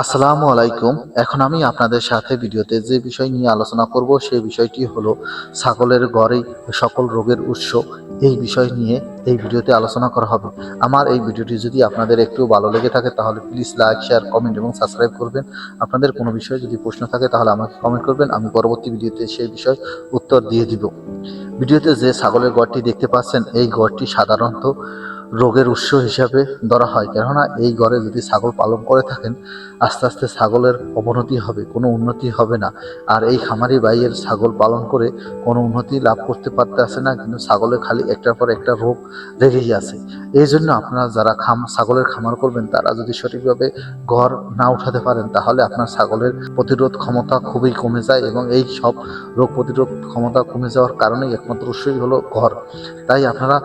আসসালামু আলাইকুম। এখন আমি আপনাদের সাথে ভিডিওতে যে বিষয় নিয়ে আলোচনা করব, সেই বিষয়টি হলো ছাগলের গড়ে সকল রোগের উৎস। এই বিষয় নিয়ে এই ভিডিওতে আলোচনা করা হবে। আমার এই ভিডিওটি যদি আপনাদের একটু ভালো লেগে থাকে, তাহলে প্লিজ লাইক, শেয়ার, কমেন্ট এবং সাবস্ক্রাইব করবেন। আপনাদের কোনো বিষয়ে যদি প্রশ্ন থাকে, তাহলে আমাকে কমেন্ট করবেন। আমি পরবর্তী ভিডিওতে সেই বিষয় উত্তর দিয়ে দিব। ভিডিওতে যে ছাগলের গড়টি দেখতে পাচ্ছেন, এই গড়টি সাধারণত রোগের উৎস হিসাবে ধরা হয়। কেননা এই ঘরে যদি ছাগল পালন করে থাকেন, আস্তে আস্তে ছাগলের অবনতি হবে, কোনো উন্নতি হবে না। আর এই খামারি বাইয়ের ছাগল পালন করে কোনো উন্নতি লাভ করতে পারতে আসে না, কিন্তু ছাগলের খালি একটার পর একটা রোগ লেগেই আছে। এই জন্য আপনারা যারা খাম, ছাগলের খামার করবেন, তারা যদি সঠিকভাবে ঘর না উঠাতে পারেন, তাহলে আপনার ছাগলের প্রতিরোধ ক্ষমতা খুবই কমে যায় এবং এই সব রোগ প্রতিরোধ ক্ষমতা কমে যাওয়ার কারণেই একমাত্র উৎসই হলো ঘর। তাই আপনারা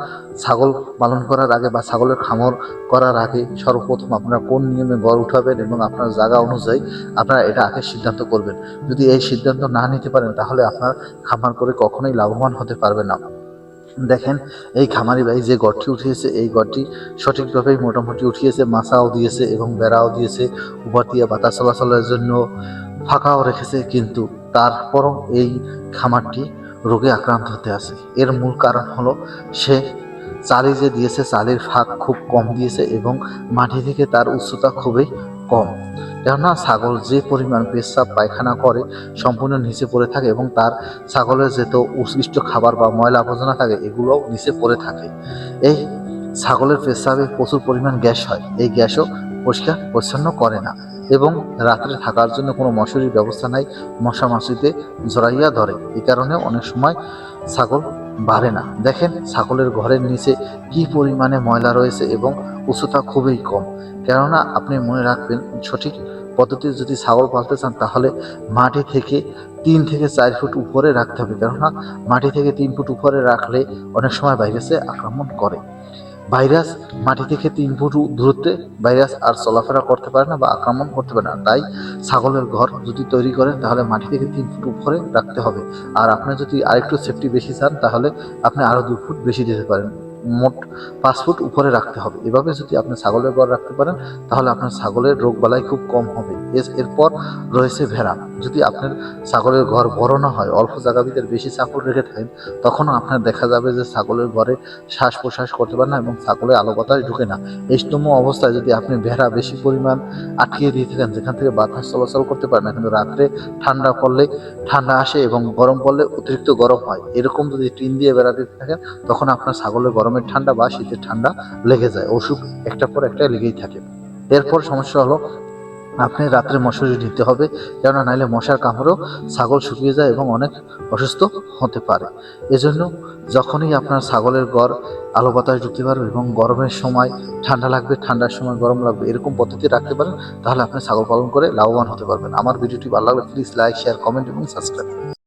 ছাগল পালন করার আগে বা ছাগলের খামার করার আগে সর্বপ্রথম আপনারা কোন নিয়মে গড় উঠাবেন এবং আপনার জায়গা অনুযায়ী আপনারা এটা আগে সিদ্ধান্ত করবেন। যদি এই সিদ্ধান্ত না নিতে পারেন, তাহলে আপনার খামার করে কখনোই লাভবান হতে পারবে না। দেখেন, এই খামারি ভাই যে গড়টি উঠিয়েছে, এই গড়টি সঠিকভাবেই মোটামুটি উঠিয়েছে, মাছাও দিয়েছে এবং বেড়াও দিয়েছে উপর দিয়ে বাতাস চলাচলের জন্য ফাঁকাও রেখেছে, কিন্তু তারপরও এই খামারটি রোগে আক্রান্ত হতে আছে। এর মূল কারণ হলো সে চালি যে দিয়েছে, চালির ফাঁক খুব কম দিয়েছে এবং মাটি থেকে তার উচ্চতা খুবই কম। কেননা ছাগল যে পরিমাণ পেশাব পায়খানা করে সম্পূর্ণ নিচে পড়ে থাকে এবং তার ছাগলের যেত উৎকৃষ্ট খাবার বা ময়লা আবর্জনা থাকে, এগুলোও নিচে পড়ে থাকে। এই ছাগলের পেশাবে প্রচুর পরিমাণ গ্যাস হয়। এই গ্যাসও পরিষ্কার, পরিচ্ছন্ন করে না এবং রাত্রে থাকার জন্য কোনো মশুরির ব্যবস্থা নাই, মশা মাছিতে জড়াইয়া ধরে। এই কারণে অনেক সময় ছাগল বাড়ে না। দেখেন ছাগলের ঘরের নিচে কি পরিমাণে ময়লা রয়েছে এবং উচ্চতা খুবই কম। কেননা আপনি মনে রাখবেন, সঠিক পদ্ধতিতে যদি ছাগল পালতে চান, তাহলে মাটি থেকে তিন থেকে চার ফুট উপরে রাখতে হবে। কেননা মাটি থেকে তিন ফুট উপরে রাখলে অনেক সময় ভাইরাসে আক্রমণ করে। ভাইরাস মাটি থেকে তিন ফুট দূরত্বে ভাইরাস আর চলাফেরা করতে পারে না বা আক্রমণ করতে পারে না। তাই ছাগলের ঘর যদি তৈরি করেন, তাহলে মাটি থেকে তিন ফুট উপরে রাখতে হবে। আর আপনি যদি আরেকটু সেফটি বেশি চান, তাহলে আপনি আরও দু ফুট বেশি দিতে পারেন। মোট পাঁচ ফুট উপরে রাখতে হবে। এভাবে যদি আপনি ছাগলের ঘর রাখতে পারেন, তাহলে আপনার ছাগলের রোগ বালাই খুব কম হবে। এরপর রয়েছে ভেড়া। যদি আপনার ছাগলের ঘর বড় না হয়, অল্প জায়গা ভিতরে বেশি ছাগল রেখে থাকেন, তখনও আপনার দেখা যাবে যে ছাগলের ঘরে শ্বাস প্রশ্বাস করতে পারে না এবং ছাগলের আলো বাতাস ঢুকে না। এইস্তম অবস্থায় যদি আপনি ভেড়া বেশি পরিমাণ আটকিয়ে দিয়ে থাকেন, যেখান থেকে বাতাস চলাচল করতে পারে না, কিন্তু রাত্রে ঠান্ডা পড়লে ঠান্ডা আসে এবং গরম পড়লে অতিরিক্ত গরম হয়, এরকম যদি টিন দিয়ে বেড়া দিতে থাকেন, তখন আপনার ছাগলের গরমের ঠান্ডা বা শীতের ঠান্ডা লেগে যায়। অসুখ একটা পর একটা লেগেই থাকে। এরপর সমস্যা হলো আপনি রাত্রে মশারি দিতে হবে, কেননা নাইলে মশার কামড়েও ছাগল শুকিয়ে যায় এবং অনেক অসুস্থ হতে পারে। এজন্য যখনই আপনার ছাগলের গড় আলো বাতাস ঢুকতে পারবে এবং গরমের সময় ঠান্ডা লাগবে, ঠান্ডার সময় গরম লাগবে, এরকম পদ্ধতি রাখতে পারেন, তাহলে আপনি ছাগল পালন করে লাভবান হতে পারবেন। আমার ভিডিওটি ভালো লাগলে প্লিজ লাইক শেয়ার কমেন্ট এবং সাবস্ক্রাইব